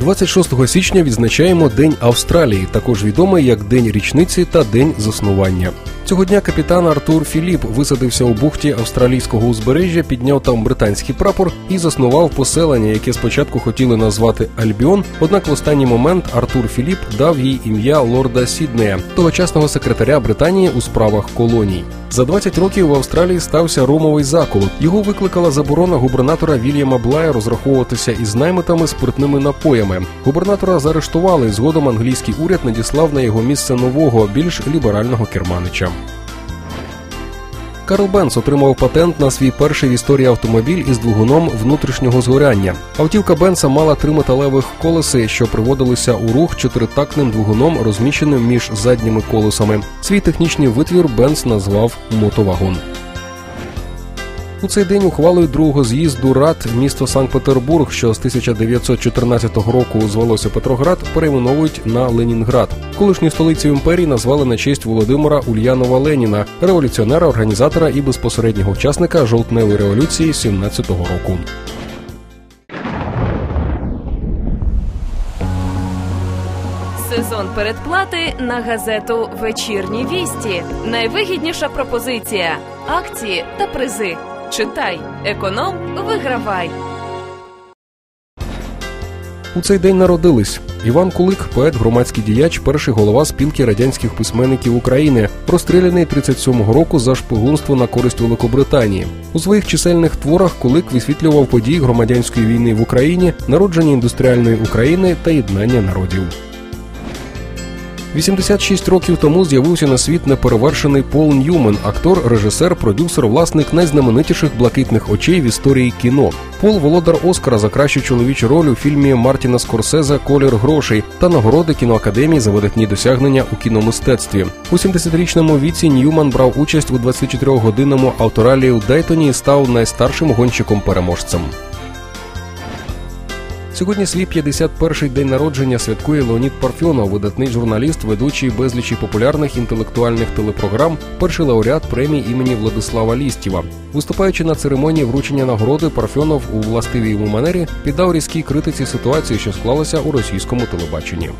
26 січня відзначаємо День Австралії, також відомий як День річниці та День заснування. Цього дня капітан Артур Філіп висадився у бухті австралійського узбережжя, підняв там британський прапор і заснував поселення, яке спочатку хотіли назвати Альбіон. Однак в останній момент Артур Філіп дав їй ім'я лорда Сіднея, тогочасного секретаря Британії у справах колоній. За 20 років в Австралії стався ромовий заколот. Його викликала заборона губернатора Вільяма Блая розраховуватися із наймитами спиртними напоями. Губернатора заарештували. Згодом англійський уряд надіслав на його місце нового, більш ліберального керманича. Карл Бенц отримав патент на свій перший в історії автомобіль із двигуном внутрішнього згоряння. Автівка Бенца мала три металевих колеси, що приводилися у рух чотиритактним двигуном, розміщеним між задніми колесами. Свій технічний витвір Бенц назвав мотовагон. У цей день ухвалою другого з'їзду рад місто Санкт-Петербург, що з 1914 року звалося Петроград, перейменовують на Ленінград. Колишню столицю імперії назвали на честь Володимира Ульянова Леніна, революціонера, організатора і безпосереднього учасника жовтневої революції 17-го року. Сезон передплати на газету Вечірні вісті. Найвигідніша пропозиція: акції та призи. Читай, економ, вигравай. У цей день народились Іван Кулик, поет, громадський діяч, перший голова спілки радянських письменників України, розстріляний 37-го року за шпигунство на користь Великобританії. У своїх чисельних творах Кулик висвітлював події громадянської війни в Україні, народження індустріальної України та єднання народів. 86 років тому з'явився на світ неперевершений Пол Ньюмен, актор, режисер, продюсер, власник найзнаменитіших блакитних очей в історії кіно. Пол володар Оскара за кращу чоловічу роль у фільмі Мартіна Скорсезе Колір грошей та нагороди кіноакадемії за видатні досягнення у кіномистецтві. У 70-річному віці Ньюман брав участь у 24-годинному авторалі у Дейтоні і став найстаршим гонщиком-переможцем. Сьогодні свій 51-й день народження святкує Леонід Парфьонов, видатний журналіст, ведучий безлічі популярних інтелектуальних телепрограм, перший лауреат премії імені Владислава Лістєва. Виступаючи на церемонії вручення нагороди, Парфьонов у властивій йому манері піддав різкій критиці ситуації, що склалася у російському телебаченні.